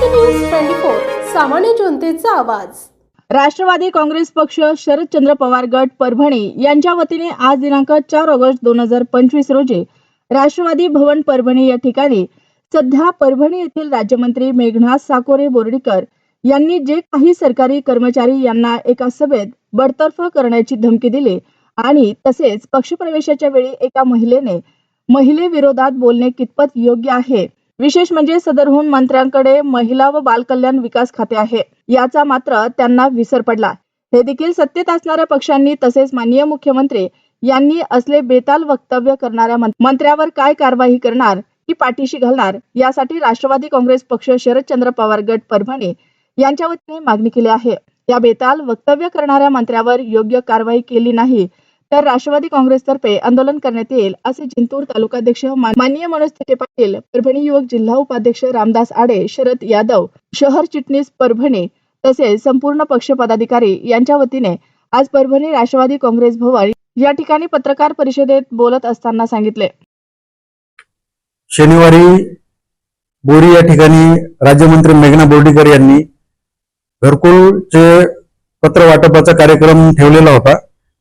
Maharashtra news twenty four सामान्य जनतेचा आवाज. राष्ट्रवादी काँग्रेस पक्ष शरदचंद्र पवार गट परभणी यांच्या वतीने आज दिनांक चार ऑगस्ट दोन हजार पंचवीस रोजी राष्ट्रवादी भवन परभणी या ठिकाणी सध्या परभणी येथील राज्यमंत्री मेघनाथ साकोरे बोर्डीकर यांनी जे काही सरकारी कर्मचारी यांना एका सभेत बडतर्फ करण्याची धमकी दिली आणि तसेच पक्षप्रवेशाच्या वेळी एका महिलेने महिलेविरोधात बोलणे कितपत योग्य आहे विशेष म्हणजे सदरहून मंत्र्यांकडे महिला व बालकल्याण विकास खाते आहे. याचा मात्र त्यांना विसर पडला. हे देखील सत्तेत असणाऱ्या पक्षांनी तसेच माननीय मुख्यमंत्री यांनी असले बेताल वक्तव्य करणाऱ्या मंत्र्यावर काय कारवाई करणार की पाठीशी घालणार यासाठी राष्ट्रवादी काँग्रेस पक्ष शरदचंद्र पवार गट परभणी यांच्या वतीने मागणी केली आहे. या बेताल वक्तव्य करणाऱ्या मंत्र्यावर योग्य कारवाई केली नाही तर राष्ट्रवादी काँग्रेसतर्फे आंदोलन करण्यात येईल असे जिंतूर तालुकाध्यक्ष माननीय मनोज तिटे पाटील परभणी युवक जिल्हा उपाध्यक्ष रामदास आडे शरद यादव शहर चिटणीस परभणी तसेच संपूर्ण पक्ष पदाधिकारी यांच्या वतीने आज परभणी राष्ट्रवादी काँग्रेस भवन या ठिकाणी पत्रकार परिषदेत बोलत असताना सांगितले. शनिवारी बोरी या ठिकाणी राज्यमंत्री मेघना बोर्डीकर यांनी घरकुलचे पत्र वाटपाचा कार्यक्रम ठेवलेला होता.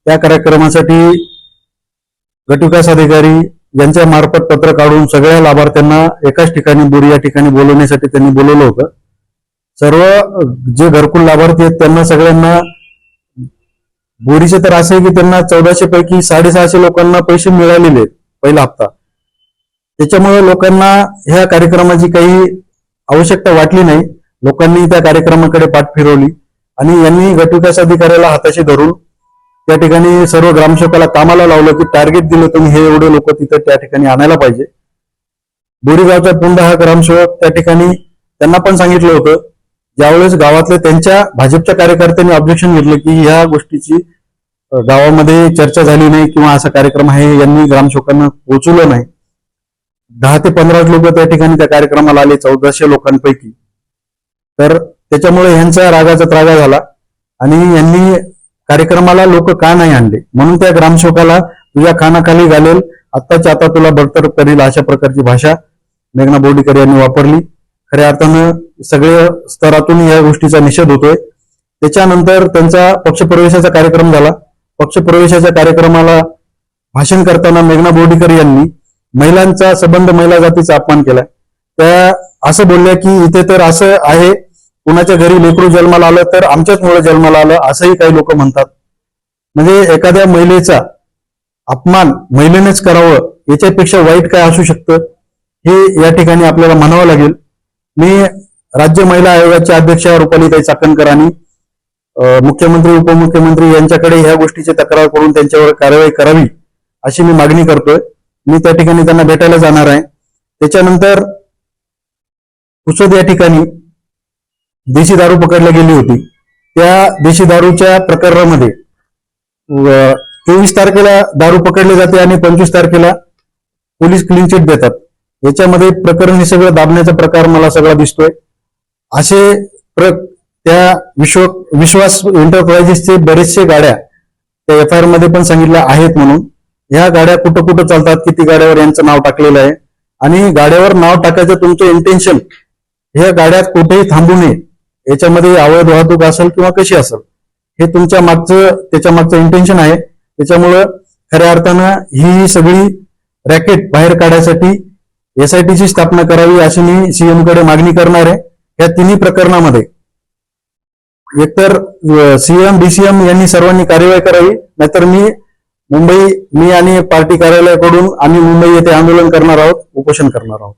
त्या कार्यक्रमासाठी गटविकास अधिकारी यांच्या मार्फत पत्र काढून सगळ्या लाभार्थ्यांना एकाच ठिकाणी बोरी या ठिकाणी बोलवण्यासाठी त्यांनी बोलवलं होतं. सर्व जे घरकुल लाभार्थी आहेत त्यांना सगळ्यांना बोरीचे तर असे की त्यांना चौदाशे पैकी साडेसहाशे लोकांना पैसे मिळालेले आहेत पहिला हप्ता. त्याच्यामुळे लोकांना ह्या कार्यक्रमाची काही आवश्यकता वाटली नाही. लोकांनी त्या कार्यक्रमाकडे पाठ फिरवली. आणि यांनी गटविकास अधिकाऱ्याला हाताशी धरून त्या ठिकाणी सर्व ग्रामसेवकाला कामाला लावलं की टार्गेट दिलं तुम्ही हे एवढे लोक तिथं त्या ठिकाणी आणायला पाहिजे. बोरीगावचा पुंडा हा ग्रामसेवक त्या ठिकाणी त्यांना पण सांगितलं होतं. ज्यावेळेस गावातले त्यांच्या भाजपच्या कार्यकर्त्यांनी ऑब्जेक्शन घेतलं की ह्या गोष्टीची गावामध्ये चर्चा झाली नाही किंवा असा कार्यक्रम आहे यांनी ग्रामसेवकांना पोहोचवलं नाही. दहा ते पंधरा लोक त्या ठिकाणी त्या कार्यक्रमाला आले चौदाशे लोकांपैकी. तर त्याच्यामुळे ह्यांचा रागाचा त्रागा झाला. आणि यांनी कार्यक्रमाला लोक का नाही आणले? म्हणून त्या ग्रामसेवकाला तुझ्या खानाखाली घालेल. आत्ताच्या आता तुला बडतर्फ करील अशा प्रकारची भाषा मेघना बोर्डीकर यांनी वापरली. खऱ्या अर्थानं सगळ्या स्तरातून या गोष्टीचा निषेध होतोय. त्याच्यानंतर त्यांचा पक्षप्रवेशाचा कार्यक्रम झाला. पक्षप्रवेशाच्या कार्यक्रमाला भाषण करताना मेघना बोर्डीकर यांनी महिलांचा संबंध महिला जातीचा अपमान केलाय. त्या असं बोलल्या की इथे तर असं आहे कुणाच्या घरी लेकरू जन्माला आलं तर आमच्याच मुळे जन्माला आलं असंही काही लोक म्हणतात. म्हणजे एखाद्या महिलेचा अपमान महिलेनेच करावं याच्यापेक्षा वाईट काय असू शकतं? हे या ठिकाणी आपल्याला म्हणावं लागेल. मी राज्य महिला आयोगाच्या अध्यक्षा रुपालीताई चाकणकर आणि मुख्यमंत्री उपमुख्यमंत्री यांच्याकडे ह्या गोष्टीची तक्रार करून त्यांच्यावर कारवाई करावी अशी मी मागणी करतोय. मी त्या ठिकाणी त्यांना भेटायला जाणार आहे. त्याच्यानंतर पुसद या ठिकाणी देशी दारू पकडल्या गेली होती. त्या देशी दारूच्या प्रकरणामध्ये चोवीस तारखेला दारू पकडले जाते आणि पंचवीस तारखेला पोलीस क्लीन चिट देतात. याच्यामध्ये प्रकरण हे सगळं दाबण्याचा प्रकार मला सगळा दिसतोय. असे प्र त्या विश्व विश्वास एंटरप्राइजेसचे बरेचसे गाड्या त्या एफ आय आरमध्ये पण सांगितल्या आहेत म्हणून. ह्या गाड्या कुठं कुठं चालतात किती गाड्यावर यांचं नाव टाकलेलं आहे. आणि गाड्यावर नाव टाकायचं तुमचं इंटेन्शन ह्या गाड्यात कुठेही थांबू नये. याच्यामध्ये अवैध वाहतूक असेल किंवा कशी असेल हे तुमच्या मागचं त्याच्या मागचं इंटेन्शन आहे. त्याच्यामुळं खऱ्या अर्थानं ही सगळी रॅकेट बाहेर काढण्यासाठी एसआयटीची स्थापना करावी अशी मी सीएमकडे मागणी करणार आहे. या तिन्ही प्रकरणामध्ये एकतर सीएम डीसीएम यांनी सर्वांनी कार्यवाही करावी. नाहीतर मी मुंबई मी आणि पार्टी कार्यालयाकडून आम्ही मुंबई येथे आंदोलन करणार आहोत उपोषण करणार आहोत.